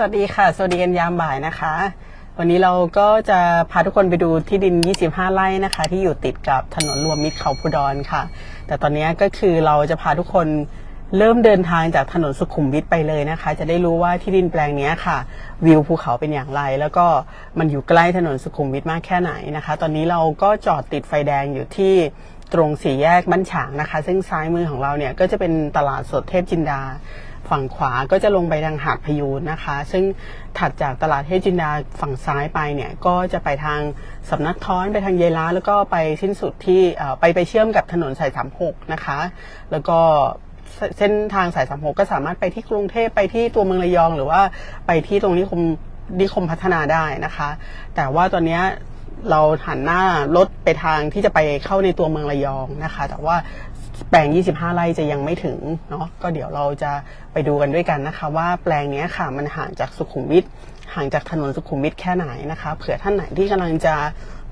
สวัสดีค่ะ สวัสดีกันยามบ่ายนะคะ วันนี้เราก็จะพาทุกคนไปดูที่ดิน 25 ไร่นะคะ ที่อยู่ติดกับถนนรวมมิตรเขาพุดรค่ะ แต่ตอนนี้ก็คือเราจะพาทุกคนเริ่มเดินทางจากถนนสุขุมวิทไปเลยนะคะ จะได้รู้ว่าที่ดินแปลงนี้ค่ะ วิวภูเขาเป็นอย่างไร แล้วก็มันอยู่ใกล้ถนนสุขุมวิทมากแค่ไหนนะคะ ตอนนี้เราก็จอดติดไฟแดงอยู่ที่ตรงสี่แยกบ้านฉางนะคะ ซึ่งซ้ายมือของเราเนี่ยก็จะเป็นตลาดสดเทพจินดา ฝั่งขวาก็จะลงไปทางหาดพยูนนะคะ ซึ่งถัดจากตลาดเทจินดาฝั่งซ้ายไปเนี่ยก็จะไปทางสำนักท้อนไปทางเยล้าแล้วก็ไปสิ้นสุดที่ไปไปเชื่อมกับถนนสายสามหกนะคะ แล้วก็เส้นทางสายสามหกก็สามารถไปที่กรุงเทพไปที่ตัวเมืองระยองหรือว่าไปที่ตรงนิคมนิคมพัฒนาได้นะคะ แต่ว่าตอนนี้เราหันหน้ารถไปทางที่จะไปเข้าในตัวเมืองระยองนะคะ แต่ว่า แปลง 25 ไร่จะยังไม่ถึงเนาะก็เดี๋ยวเราจะไปดูกันด้วยกันนะคะ ว่าแปลงนี้ค่ะมันห่างจากสุขุมวิทห่างจากถนนสุขุมวิทแค่ไหนนะคะเผื่อท่านไหนที่กำลังจะ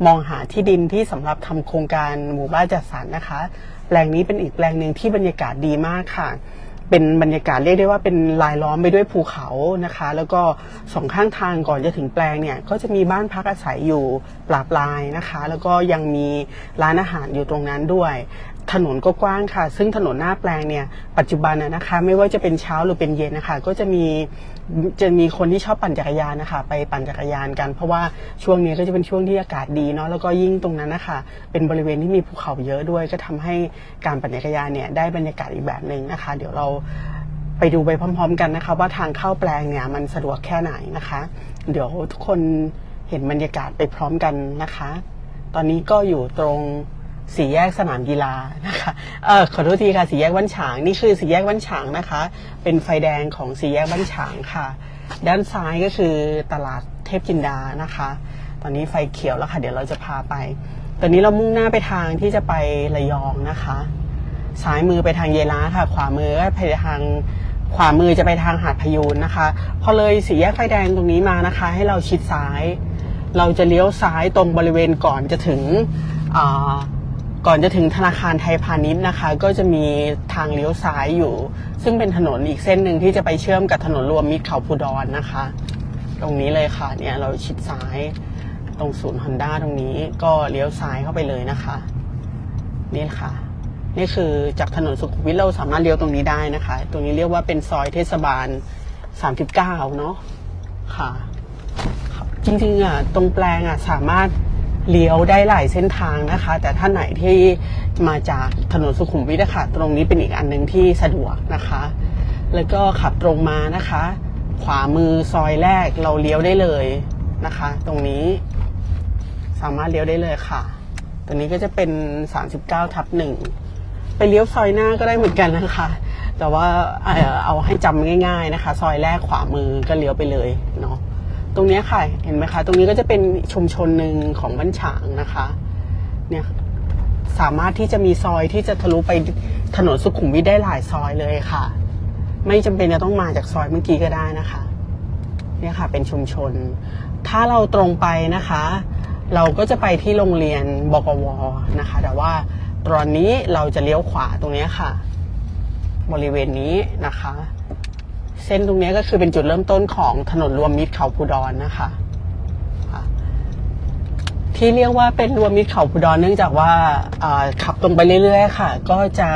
มองหาที่ดินที่สำหรับทำโครงการหมู่บ้านจัดสรรนะคะ แปลงนี้เป็นอีกแปลงหนึ่งที่บรรยากาศดีมากค่ะเป็นบรรยากาศเรียกได้ว่าเป็นลายล้อมไปด้วยภูเขานะคะ แล้วก็สองข้างทางก่อนจะถึงแปลงเนี่ยก็จะมีบ้านพักอาศัยอยู่ปลาปลายนะคะ แล้วก็ยังมีร้านอาหารอยู่ตรงนั้นด้วย ถนนก็กว้างค่ะ ซึ่งถนนหน้าแปลงเนี่ยปัจจุบันนะคะ ไม่ว่าจะเป็นเช้าหรือเป็นเย็นนะคะก็จะมีจะมีคนที่ชอบปั่นจักรยานนะคะ ไปปั่นจักรยานกัน เพราะว่าช่วงนี้ก็จะเป็นช่วงที่อากาศดีเนาะแล้วก็ยิ่งตรงนั้นนะคะเป็นบริเวณที่มีภูเขาเยอะด้วย ก็ทำให้การปั่นจักรยานเนี่ยได้บรรยากาศอีกแบบหนึ่งนะคะ เดี๋ยวเราไปดูไปพร้อม ๆ กันนะคะ ว่าทางเข้าแปลงเนี่ยมันสะดวกแค่ไหนนะคะ เดี๋ยวทุกคนเห็นบรรยากาศไปพร้อมกันนะคะ ตอนนี้ก็อยู่ตรง สี่แยกสนามกีฬานะคะเออขอโทษทีค่ะสี่แยกบ้านฉางนี่คือสี่แยกบ้านฉางนะคะ เป็นไฟแดงของสี่แยกบ้านฉางค่ะ ด้านซ้ายก็คือตลาดเทพจินดานะคะ ตอนนี้ไฟเขียวแล้วค่ะ เดี๋ยวเราจะพาไป ตอนนี้เรามุ่งหน้าไปทางที่จะไประยองนะคะซ้ายมือไปทางเยล้าค่ะ ขวามือก็ไปทางขวามือจะไปทางหาดพยูนนะคะ พอเลยสี่แยกไฟแดงตรงนี้มานะคะ ให้เราชิดซ้าย เราจะเลี้ยวซ้ายตรงบริเวณก่อนจะถึงอ่า ก่อนจะถึงธนาคารไทยพาณิชย์นะคะ ก็จะมีทางเลี้ยวซ้ายอยู่ ซึ่งเป็นถนนอีกเส้นหนึ่งที่จะไปเชื่อมกับถนนรวมมิตรเขาพูดอนนะคะ ตรงนี้เลยค่ะเนี่ยเราชิดซ้ายตรงศูนย์ฮอนด้าตรงนี้ก็เลี้ยวซ้ายเข้าไปเลยนะคะ นี่ค่ะ นี่คือจากถนนสุขุมวิทเราสามารถเลี้ยวตรงนี้ได้นะคะ ตรงนี้เรียกว่าเป็นซอยเทศบาล 39 เนาะค่ะ จริงๆอะตรงแปลงอะสามารถ เลี้ยวได้หลายเส้นทางนะคะ แต่ถ้านไหนที่มาจากถนนสุขุมวิทนะคะตรงนี้เป็นอีกอันหนึ่งที่สะดวกนะคะ แล้วก็ขับตรงมานะคะ ขวามือซอยแรกเราเลี้ยวได้เลยนะคะ ตรงนี้สามารถเลี้ยวได้เลยค่ะ ตัวนี้ก็จะเป็น 39ทับหนึ่งไปเลี้ยวซอยหน้าก็ได้เหมือนกันนะคะ แต่ว่าเอาให้จำง่าย ๆนะคะ ซอยแรกขวามือก็เลี้ยวไปเลยเนาะ ตรงนี้ค่ะ เห็นไหมคะ ตรงนี้ก็จะเป็นชุมชนหนึ่งของบ้านฉางนะคะ เนี่ยสามารถที่จะมีซอยที่จะทะลุไปถนนสุขุมวิทได้หลายซอยเลยค่ะ ไม่จำเป็นจะต้องมาจากซอยเมื่อกี้ก็ได้นะคะ เนี่ยค่ะ เป็นชุมชน ถ้าเราตรงไปนะคะ เราก็จะไปที่โรงเรียนบกวนะคะ แต่ว่าตอนนี้เราจะเลี้ยวขวาตรงนี้ค่ะ บริเวณนี้นะคะ เส้นตรงนี้ก็คือเป็นจุดเริ่มต้นของถนนรวมมิตรเขาพูดอนนะคะที่เรียกว่าเป็นรวมมิตรเขาพูดอนเนื่องจากว่าขับตรงไปเรื่อยๆค่ะ ก็จะ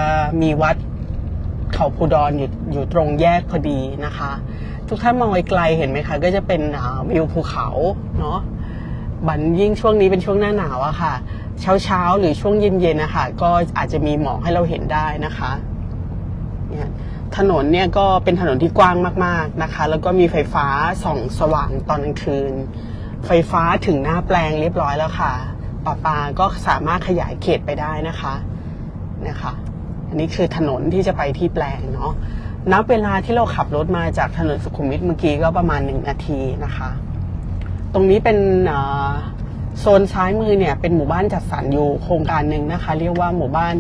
มีวัดเขาภูดอนอยู่อยู่ตรงแยกพอดีนะคะ ทุกท่านมองไกลๆเห็นไหมคะ ก็จะเป็นวิวภูเขาเนาะบันยิ่งช่วงนี้เป็นช่วงหน้าหนาวอะค่ะ เช้าเช้าๆหรือช่วงเย็นๆนะคะก็อาจจะมีหมอกให้เราเห็นได้นะคะเนี่ย ถนนเนี่ยก็เป็นถนนที่กว้างมากๆนะคะ แล้วก็มีไฟฟ้าส่องสว่างตอนกลางคืน ไฟฟ้าถึงหน้าแปลงเรียบร้อยแล้วค่ะประปาก็สามารถขยายเขตไปได้นะคะนะคะ อันนี้คือถนนที่จะไปที่แปลงเนาะนับเวลาที่เราขับรถมาจากถนนสุขุมวิทเมื่อกี้ก็ประมาณหนึ่งนาทีนะคะ ตรงนี้เป็นโซนซ้ายมือเนี่ยเป็นหมู่บ้านจัดสรรอยู่โครงการหนึ่งนะคะ เรียกว่าหมู่บ้าน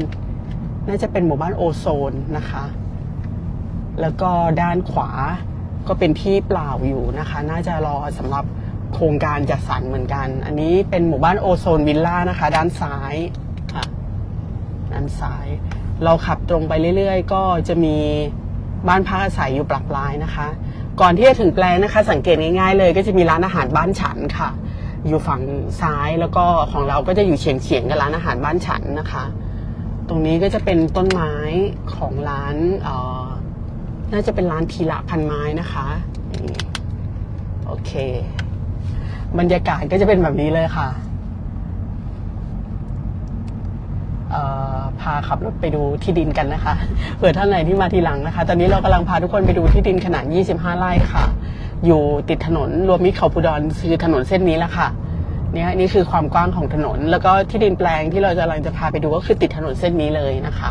น่าจะเป็นหมู่บ้านโอโซนนะคะ แล้วก็ด้านขวาก็เป็นที่เปล่าอยู่นะคะ น่าจะรอสำหรับโครงการจัดสรรเหมือนกัน อันนี้เป็นหมู่บ้านโอโซนวิลล่านะคะ ด้านซ้ายค่ะด้านซ้าย เราขับตรงไปเรื่อยๆ ก็จะมีบ้านพักอาศัยอยู่ปลักปลายนะคะ ก่อนที่จะถึงแปลงนะคะ สังเกตง่ายๆ เลยก็จะมีร้านอาหารบ้านฉันค่ะ อยู่ฝั่งซ้ายแล้วก็ของเราก็จะอยู่เฉียงเฉียงๆกับร้านอาหารบ้านฉันนะคะ ตรงนี้ก็จะเป็นต้นไม้ของร้านเอ่อ น่าจะเป็นร้านทีละพันไม้นะคะโอเค บรรยากาศก็จะเป็นแบบนี้เลยค่ะเอ่อพาขับรถไปดูที่ดินกันนะคะ เผื่อท่านไหนที่มาทีหลังนะคะ ตอนนี้เรากำลังพาทุกคนไปดูที่ดินขนาด 25 ไร่ค่ะ อยู่ติดถนนรวมมิตรเขาพุดรคือถนนเส้นนี้แหละค่ะเนี่ยนี่คือความกว้างของถนน แล้วก็ที่ดินแปลงที่เราจะกำลังจะพาไปดูก็คือติดถนนเส้นนี้เลยนะคะ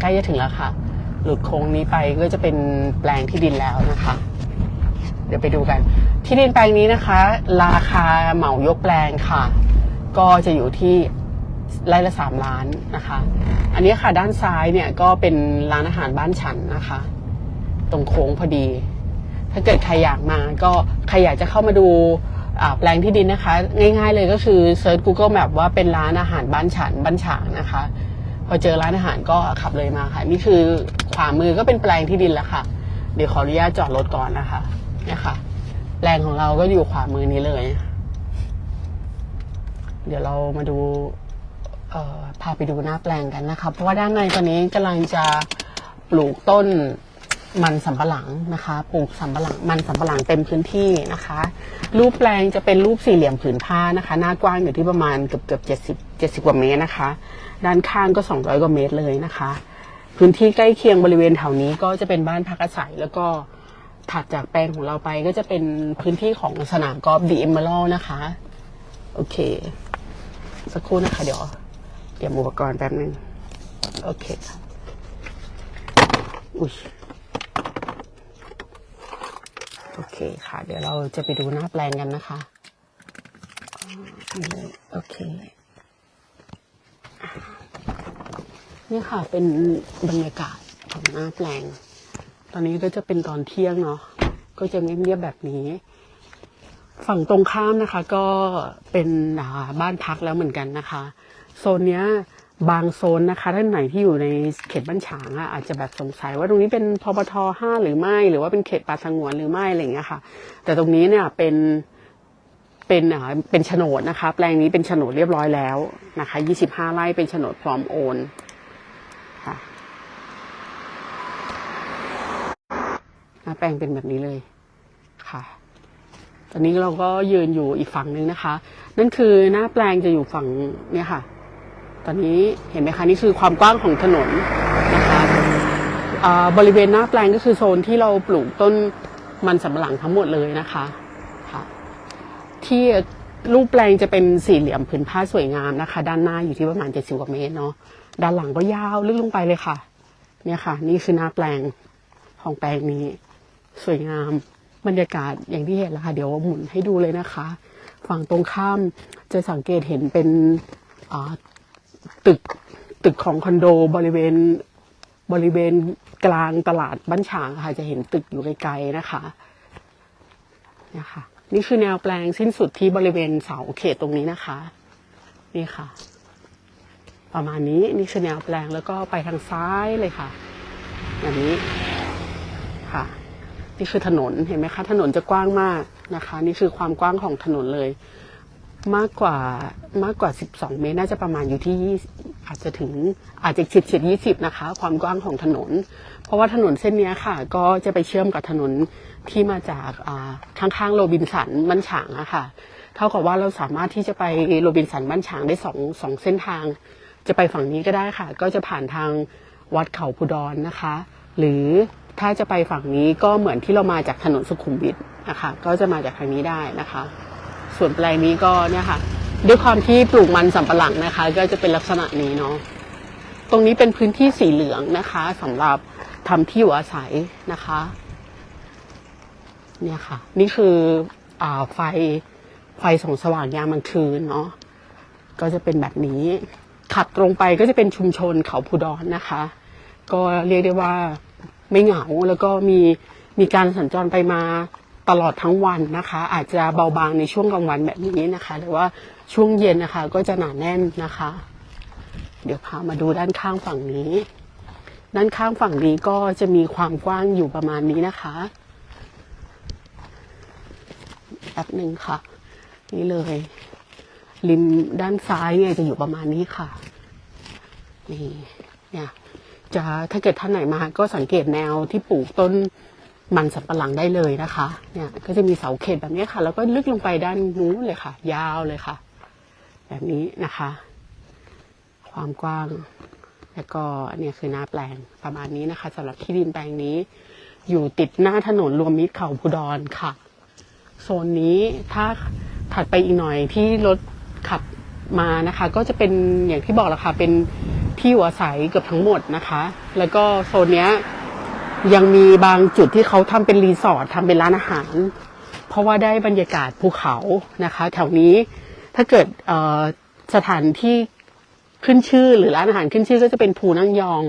ใกล้จะถึงแล้วค่ะ หลุดโค้งนี้ไปก็จะเป็นแปลงที่ดินแล้วนะคะ เดี๋ยวไปดูกัน ที่ดินแปลงนี้นะคะ ราคาเหมายกแปลงค่ะ ก็จะอยู่ที่ไร่ละสามล้านนะคะ อันนี้ค่ะด้านซ้ายเนี่ยก็เป็นร้านอาหารบ้านฉันนะคะ ตรงโค้งพอดี ถ้าเกิดใครอยากมาก็ใครอยากจะเข้ามาดูาแปลงที่ดินนะคะ ง่ายๆเลยก็คือเซิร์ช Google Map ว่าเป็นร้านอาหารบ้านฉันบ้านฉางนะคะ พอเจอร้านอาหารก็ขับเลยมาค่ะ นี่คือขวามือก็เป็นแปลงที่ดินแล้วค่ะ เดี๋ยวขออนุญาตจอดรถก่อนนะคะเนี่ยค่ะแปลงของเราก็อยู่ขวามือนี้เลย เดี๋ยวเรามาดูพาไปดูหน้าแปลงกันนะคะ เพราะว่าด้านในตอนนี้กำลังจะปลูกต้น มันสำปะหลังนะคะปลูกสำปะหลังมันสำปะหลังเต็มพื้นที่นะคะ รูปแปลงจะเป็นรูปสี่เหลี่ยมผืนผ้านะคะ หน้ากว้างอยู่ที่ประมาณเกือบเกือบเจ็ดสิบเจ็ดสิบกว่าเมตรนะคะ ด้านข้างก็สองร้อยกว่าเมตรเลยนะคะ พื้นที่ใกล้เคียงบริเวณแถวนี้ก็จะเป็นบ้านพักอาศัยแล้วก็ถัดจากแปลงของเราไปก็จะเป็นพื้นที่ของสนามกอล์ฟดีเอมเมอรัลนะคะ โอเค สักครู่นะคะ เดี๋ยวเตรียมอุปกรณ์แป๊บนึงโอเคค่ะอุ้ย โอเคค่ะ เดี๋ยวเราจะไปดูหน้าแปลงกันนะคะโอเคนี่ค่ะเป็นบรรยากาศของหน้าแปลง ตอนนี้ก็จะเป็นตอนเที่ยงเนาะก็จะเงียบๆแบบนี้ ฝั่งตรงข้ามนะคะ ก็เป็นบ้านพักแล้วเหมือนกันนะคะ โซนเนี้ย บางโซนนะคะท่านไหนที่อยู่ในเขตบ้านฉางอะอาจจะแบบสงสัยว่าตรงนี้เป็นพบทห้าหรือไม่ หรือว่าเป็นเขตป่าสงวนหรือไม่อะไรอย่างเงี้ยค่ะ แต่ตรงนี้เนี่ยเป็นเป็นอ่าเป็นโฉนดนะคะ แปลงนี้เป็นโฉนดเรียบร้อยแล้วนะคะ25ไร่เป็นโฉนดพร้อมโอนค่ะแปลงเป็นแบบนี้เลยค่ะตอนนี้เราก็ยืนอยู่อีกฝั่งหนึ่งนะคะ นั่นคือหน้าแปลงจะอยู่ฝั่งเนี่ยค่ะ ตอนนี้เห็นไหมคะนี่คือความกว้างของถนนนะคะอ่าบริเวณหน้าแปลงก็คือโซนที่เราปลูกต้นมันสำปะหลังทั้งหมดเลยนะคะค่ะที่รูปแปลงจะเป็นสี่เหลี่ยมผืนผ้าสวยงามนะคะ ด้านหน้าอยู่ที่ประมาณเจ็ดสิบกว่าเมตรเนาะด้านหลังก็ยาวลึกลงไปเลยค่ะ เนี่ยค่ะ นี่คือหน้าแปลงของแปลงนี้ สวยงามบรรยากาศอย่างที่เห็นแล้วค่ะ เดี๋ยวหมุนให้ดูเลยนะคะ ฝั่งตรงข้ามจะสังเกตเห็นเป็นอ่า ตึกตึกของคอนโดบริเวณบริเวณกลางตลาดบ้านฉางค่ะ จะเห็นตึกอยู่ไกลๆนะคะเนี่ยค่ะ นี่คือแนวแปลงสิ้นสุดที่บริเวณเสาเขตตรงนี้นะคะ นี่ค่ะ ประมาณนี้นี่คือแนวแปลงแล้วก็ไปทางซ้ายเลยค่ะอย่างนี้ค่ะ นี่คือถนนเห็นไหมคะ ถนนจะกว้างมากนะคะ นี่คือความกว้างของถนนเลย มากกว่ามากกว่า 12 เมตร น่าจะประมาณอยู่ที่20อาจจะถึงอาจจะเฉิดเฉียด20 นะคะ ความกว้างของถนน เพราะว่าถนนเส้นนี้ค่ะ ก็จะไปเชื่อมกับถนนที่มาจากข้างๆโรบินสันบ้านฉางอะค่ะ เท่ากับว่าเราสามารถที่จะไปโรบินสันบ้านฉางได้สองสองเส้นทาง จะไปฝั่งนี้ก็ได้ค่ะ ก็จะผ่านทางวัดเขาพุดรนะคะ หรือถ้าจะไปฝั่งนี้ก็เหมือนที่เรามาจากถนนสุขุมวิทนะคะ ก็จะมาจากทางนี้ได้นะคะ ส่วนแปลงนี้ก็เนี่ยค่ะ ด้วยความที่ปลูกมันสำปะหลังนะคะ ก็จะเป็นลักษณะนี้เนาะตรงนี้เป็นพื้นที่สีเหลืองนะคะสำหรับทำที่อยู่อาศัยนะคะ เนี่ยค่ะ นี่คืออไฟไฟส่องสว่างยามกลางคืนเนาะก็จะเป็นแบบนี้ ขับตรงไปก็จะเป็นชุมชนเขาพูดอนนะคะ ก็เรียกได้ว่าไม่เหงาแล้วก็มีมีการสัญจรไปมา ตลอดทั้งวันนะคะ อาจจะเบาบางในช่วงกลางวันแบบนี้นะคะแต่ว่าช่วงเย็นนะคะ ก็จะหนาแน่นนะคะ เดี๋ยวพามาดูด้านข้างฝั่งนี้ ด้านข้างฝั่งนี้ก็จะมีความกว้างอยู่ประมาณนี้นะคะแป๊บหนึ่งค่ะ นี่เลย ริมด้านซ้ายเนี่ยจะอยู่ประมาณนี้ค่ะนี่เนี่ยจะถ้าเกิดท่านไหนมาก็สังเกตแนวที่ปลูกต้น มันสำปะหลังได้เลยนะคะ เนี่ยก็จะมีเสาเข็มแบบนี้ค่ะ แล้วก็ลึกลงไปด้านนู้นเลยค่ะ ยาวเลยค่ะ แบบนี้นะคะ ความกว้าง แล้วก็เนี่ยคือหน้าแปลงประมาณนี้นะคะสำหรับที่ดินแปลงนี้ อยู่ติดหน้าถนนรวมมิตรเขาพุดรค่ะโซนนี้ถ้าถัดไปอีกหน่อยที่รถขับมานะคะ ก็จะเป็นอย่างที่บอกแล้วค่ะเป็นที่อยู่อาศัยเกือบทั้งหมดนะคะ แล้วก็โซนเนี้ย ยังมีบางจุดที่เขาทำเป็นรีสอร์ททำเป็นร้านอาหาร เพราะว่าได้บรรยากาศภูเขานะคะ แถวนี้ถ้าเกิดสถานที่ขึ้นชื่อหรือร้านอาหารขึ้นชื่อก็จะเป็นภูนั่งยอง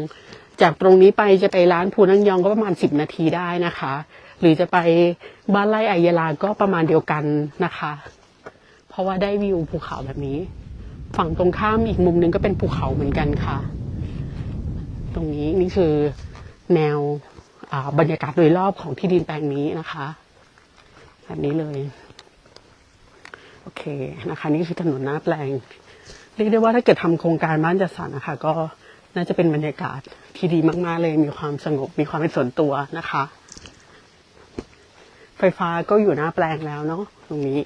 จากตรงนี้ไปจะไปร้านภูนั่งยองก็ประมาณสิบนาทีได้นะคะ หรือจะไปบ้านไร่ไอยาลาก็ประมาณเดียวกันนะคะ เพราะว่าได้วิวภูเขาแบบนี้ ฝั่งตรงข้ามอีกมุมหนึงก็เป็นภูเขาเหมือนกันค่ะ ตรงนี้นี่คือแนว บรรยากาศโดยรอบของที่ดินแปลงนี้นะคะแบบนี้เลย โอเคนะคะ นี่คือถนนหน้าแปลงเรียกได้ว่าถ้าเกิดทำโครงการบ้านจัดสรรนะคะ ก็น่าจะเป็นบรรยากาศที่ดีมาก ๆ เลยมีความสงบมีความเป็นส่วนตัวนะคะ ไฟฟ้าก็อยู่หน้าแปลงแล้วเนาะตรงนี้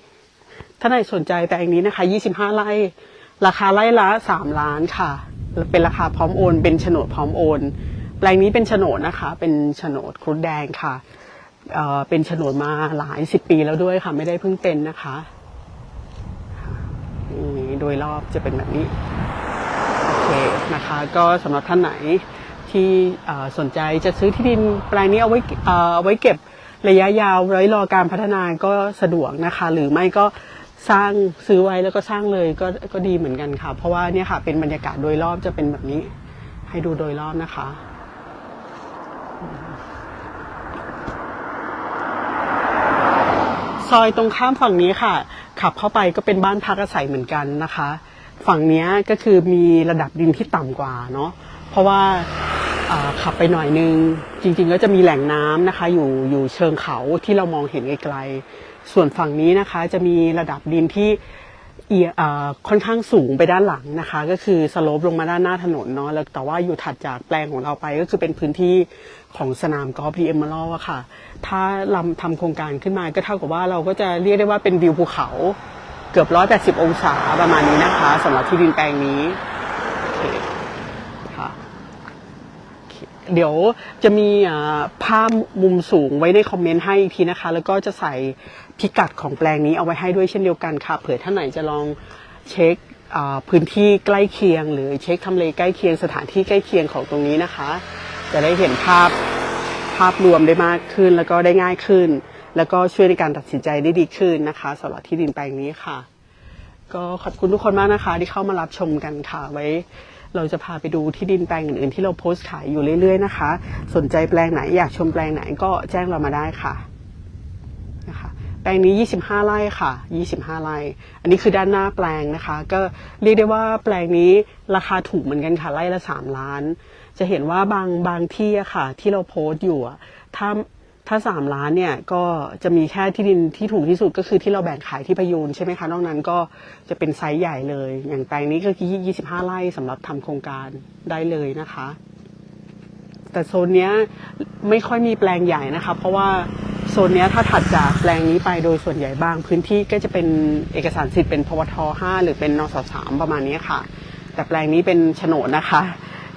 ถ้าไหนสนใจแปลงนี้นะคะ 25 ไร่ ราคาไร่ละ 3 ล้านค่ะ เป็นราคาพร้อมโอน เป็นโฉนดพร้อมโอน แปลงนี้เป็นโฉนดนะคะ เป็นโฉนดครุฑแดงค่ะเอ่อเป็นโฉนดมาหลายสิบปีแล้วด้วยค่ะ ไม่ได้เพิ่งเป็นนะคะนี่โดยรอบจะเป็นแบบนี้ โอเคนะคะ ก็สำหรับท่านไหนที่สนใจจะซื้อที่ดินแปลงนี้เอาไว้เอ่อเอาไว้เก็บระยะยาวไว้รอการพัฒนาก็สะดวกนะคะ หรือไม่ก็สร้างซื้อไว้แล้วก็สร้างเลยก็ก็ดีเหมือนกันค่ะ เพราะว่าเนี่ยค่ะเป็นบรรยากาศโดยรอบจะเป็นแบบนี้ ให้ดูโดยรอบนะคะ อยตรงข้ามฝั่งนี้ค่ะ ขับเข้าไปก็เป็นบ้านพักอาศัยเหมือนกันนะคะ ฝั่งนี้ก็คือมีระดับดินที่ต่ำกว่าเนาะเพราะว่าขับไปหน่อยนึง จริง ๆ ก็จะมีแหล่งน้ำนะคะ อยู่อยู่เชิงเขาที่เรามองเห็นไกลๆส่วนฝั่งนี้นะคะจะมีระดับดินที่ เอียค่อนข้างสูงไปด้านหลังนะคะ ก็คือสโลปลงมาด้านหน้าถนนเนาะแล้วแต่ว่าอยู่ถัดจากแปลงของเราไปก็คือเป็นพื้นที่ของสนามกอล์ฟดีเอ็มเมอรัลอะค่ะ ถ้าลำทำโครงการขึ้นมาก็เท่ากับว่าเราก็จะเรียกได้ว่าเป็นวิวภูเขาเกือบร้อยแปดสิบองศาประมาณนี้นะคะสำหรับที่ดินแปลงนี้โอเคค่ะโอ เดี๋ยวจะมีภาพมุมสูงไว้ในคอมเมนต์ให้อีกทีนะคะ แล้วก็จะใส่พิกัดของแปลงนี้เอาไว้ให้ด้วยเช่นเดียวกันค่ะ เผื่อท่านไหนจะลองเช็คพื้นที่ใกล้เคียง หรือเช็คทำเลใกล้เคียงสถานที่ใกล้เคียงของตรงนี้นะคะ จะได้เห็นภาพภาพรวมได้มากขึ้นแล้วก็ได้ง่ายขึ้น แล้วก็ช่วยในการตัดสินใจได้ดีขึ้นนะคะสำหรับที่ดินแปลงนี้ค่ะ ก็ขอบคุณทุกคนมากนะคะ ที่เข้ามารับชมกันค่ะไว้ เราจะพาไปดูที่ดินแปลงอื่นๆ ที่เราโพสต์ขายอยู่เรื่อยๆนะคะ สนใจแปลงไหนอยากชมแปลงไหนก็แจ้งเรามาได้ค่ะนะคะแปลงนี้ 25 ไร่ค่ะ 25 ไร่ อันนี้คือด้านหน้าแปลงนะคะ ก็เรียกได้ว่าแปลงนี้ราคาถูกเหมือนกันค่ะ ไร่ละ 3 ล้าน จะเห็นว่าบางบางที่อะค่ะ ที่เราโพสต์อยู่ถ้า ถ้าสามล้านเนี่ยก็จะมีแค่ที่ดินที่ถูกที่สุดก็คือที่เราแบ่งขายที่พยูนใช่ไหมคะ นอกนั้นก็จะเป็นไซส์ใหญ่เลย อย่างแปลงนี้ก็คือ25 ไร่สำหรับทำโครงการได้เลยนะคะ แต่โซนเนี้ยไม่ค่อยมีแปลงใหญ่นะคะ เพราะว่าโซนเนี้ยถ้าถัดจากแปลงนี้ไปโดยส่วนใหญ่บาง พื้นที่ก็จะเป็นเอกสารสิทธิ์เป็นพวท5หรือเป็นนสสามประมาณนี้ค่ะ แต่แปลงนี้เป็นโฉนดนะคะ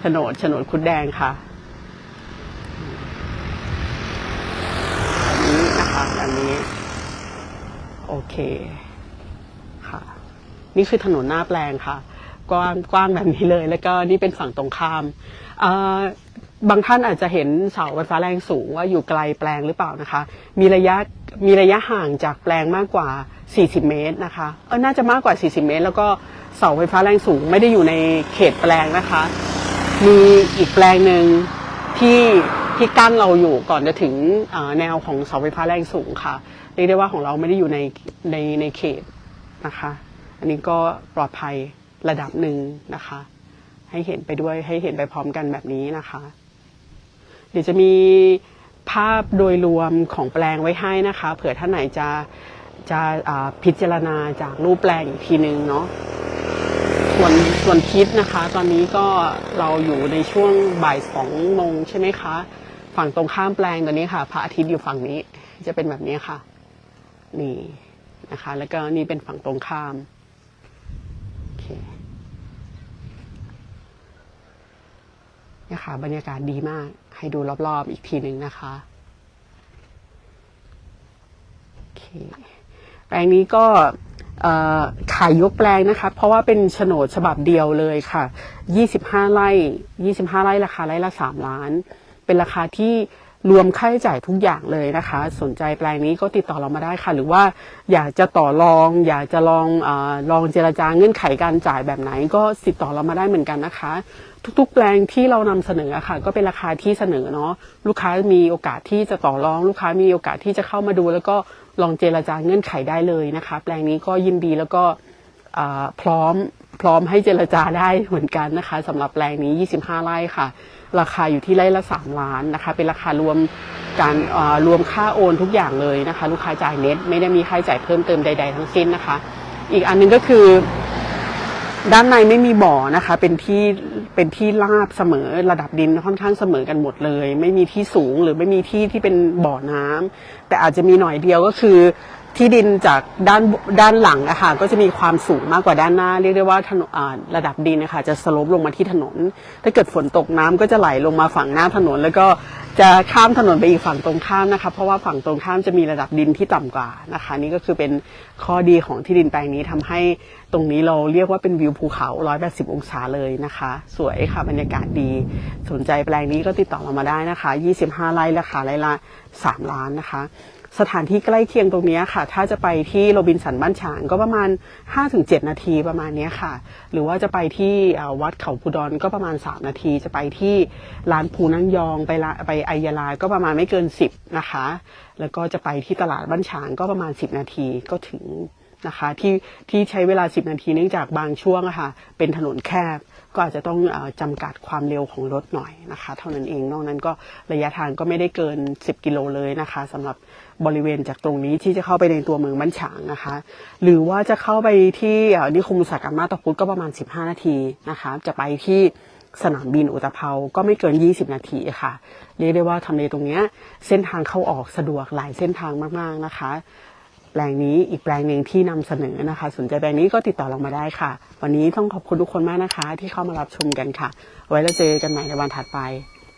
โฉนดโฉนดคุดแดงค่ะแบบนี้ นี้ โอเค ค่ะ นี่คือถนนหน้าแปลงค่ะ กว้างกว้างแบบนี้เลย แล้วก็นี่เป็นฝั่งตรงข้ามบางท่านอาจจะเห็นเสาไฟฟ้าแรงสูงว่าอยู่ไกลแปลงหรือเปล่านะคะ มีระยะมีระยะห่างจากแปลงมากกว่า 40 เมตรนะคะ เออน่าจะมากกว่า 40 เมตร แล้วก็เสาไฟฟ้าแรงสูงไม่ได้อยู่ในเขตแปลงนะคะ มีอีกแปลงหนึ่งที่ ที่กั้นเราอยู่ก่อนจะถึงแนวของเสาไฟฟ้าแรงสูงค่ะเรียกได้ว่าของเราไม่ได้อยู่ในในในเขตนะคะ อันนี้ก็ปลอดภัยระดับหนึ่งนะคะ ให้เห็นไปด้วยให้เห็นไปพร้อมกันแบบนี้นะคะ เดี๋ยวจะมีภาพโดยรวมของแปลงไว้ให้นะคะ เผื่อท่านไหนจะจะพิจารณาจากรูปแปลงอีกทีหนึ่งเนาะส่วนส่วนทิศนะคะ ตอนนี้ก็เราอยู่ในช่วงบ่ายสองโมงใช่ไหมคะ ฝั่งตรงข้ามแปลงตัวนี้ค่ะ พระอาทิตย์อยู่ฝั่งนี้ จะเป็นแบบนี้ค่ะ นี่นะคะ แล้วก็นี่เป็นฝั่งตรงข้ามโอเคนี่ยค่ะ บรรยากาศดีมาก ให้ดูรอบๆอีกทีหนึ่งนะคะโอเคแปลงนี้ก็ขายยกแปลงนะคะ เพราะว่าเป็นโฉนดฉบับเดียวเลยค่ะ 25ไร่25ไร่ราคาไร่ละ 3 ล้าน เป็นราคาที่รวมค่าใช้จ่ายทุกอย่างเลยนะคะ สนใจแปลงนี้ก็ติดต่อเรามาได้ค่ะ หรือว่าอยากจะต่อรอง อยากจะลองอลองเจรจาเงื่อนไขการจ่ายแบบไหน ก็ติดต่อเรามาได้เหมือนกันนะคะ ทุกๆ แปลงที่เรานำเสนอค่ะ ก็เป็นราคาที่เสนอเนาะลูกค้ามีโอกาสที่จะต่อรอง ลูกค้ามีโอกาสที่จะเข้ามาดู แล้วก็ลองเจรจาเงื่อนไขได้เลยนะคะ แปลงนี้ก็ยินดีแล้วก็พร้อมพร้อมให้เจรจาได้เหมือนกันนะคะสำหรับแปลงนี้ 25 ไร่ค่ะ ราคาอยู่ที่ไร่ละ 3 ล้านนะคะ เป็นราคารวมการรวมค่าโอนทุกอย่างเลยนะคะ ลูกค้าจ่ายเน็ต ไม่ได้มีค่าใช้จ่ายเพิ่มเติมใด ๆ ทั้งสิ้นนะคะ อีกอันหนึงก็คือ ด้านในไม่มีบ่อนะคะ เป็นที่เป็นที่ราบเสมอระดับดินค่อนข้างเสมอกันหมดเลย ไม่มีที่สูงหรือไม่มีที่ที่เป็นบ่อน้ำแต่อาจจะมีหน่อยเดียวก็คือ ที่ดินจากด้านด้านหลังนะคะก็จะมีความสูงมากกว่าด้านหน้า เรียกได้ว่าถนนระดับดินนะคะจะสโลปลงมาที่ถนน ถ้าเกิดฝนตกน้ำก็จะไหลลงมาฝั่งหน้าถนน แล้วก็จะข้ามถนนไปอีกฝั่งตรงข้ามนะคะเพราะว่าฝั่งตรงข้ามจะมีระดับดินที่ต่ำกว่านะคะ นี่ก็คือเป็นข้อดีของที่ดินแปลงนี้ทำให้ตรงนี้เราเรียกว่าเป็นวิวภูเขา 180 องศาเลยนะคะ สวยค่ะบรรยากาศดีสนใจแปลงนี้ก็ติดต่อเรามาได้นะคะ 25 ไร่ราคาไร่ละ3ล้านนะคะ สถานที่ใกล้เคียงตรงนี้ค่ะ ถ้าจะไปที่โรบินสันบ้านฉางก็ประมาณ 5-7 นาทีประมาณนี้ค่ะ หรือว่าจะไปที่วัดเขาพุดอนก็ประมาณ 3 นาที จะไปที่ร้านภูนังยองไปละไปไอยาลาก็ประมาณไม่เกิน 10 นะคะ แล้วก็จะไปที่ตลาดบ้านฉางก็ประมาณ 10 นาทีก็ถึงนะคะที่ที่ใช้เวลา 10 นาทีเนื่องจากบางช่วงอะค่ะเป็นถนนแคบ ก็อาจจะต้องออจำกัดความเร็วของรถหน่อยนะคะ เท่านั้นเองนอกนั้นก็ระยะทางก็ไม่ได้เกิน 10 กิโลเลยนะคะสำหรับบริเวณจากตรงนี้ที่จะเข้าไปในตัวเมืองบ้านฉางนะคะ หรือว่าจะเข้าไปที่เอ่อนิคมอุตสาหกรรมมาตพุทธก็ประมาณ 15 นาทีนะคะ จะไปที่สนามบินอุตภเปาก็ไม่เกิน 20 นาทีค่ะ เรียกได้ว่าทำเลตรงนี้เส้นทางเข้าออกสะดวกหลายเส้นทางมาก ๆ นะคะ แปลงนี้อีกแปลงหนึ่งที่นำเสนอนะคะ สนใจแปลงนี้ก็ติดต่อเรามาได้ค่ะ วันนี้ต้องขอบคุณทุกคนมากนะคะ ที่เข้ามารับชมกันค่ะ ไว้แล้วเจอกันใหม่ในวันถัดไป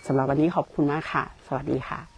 สำหรับวันนี้ขอบคุณมากค่ะ สวัสดีค่ะ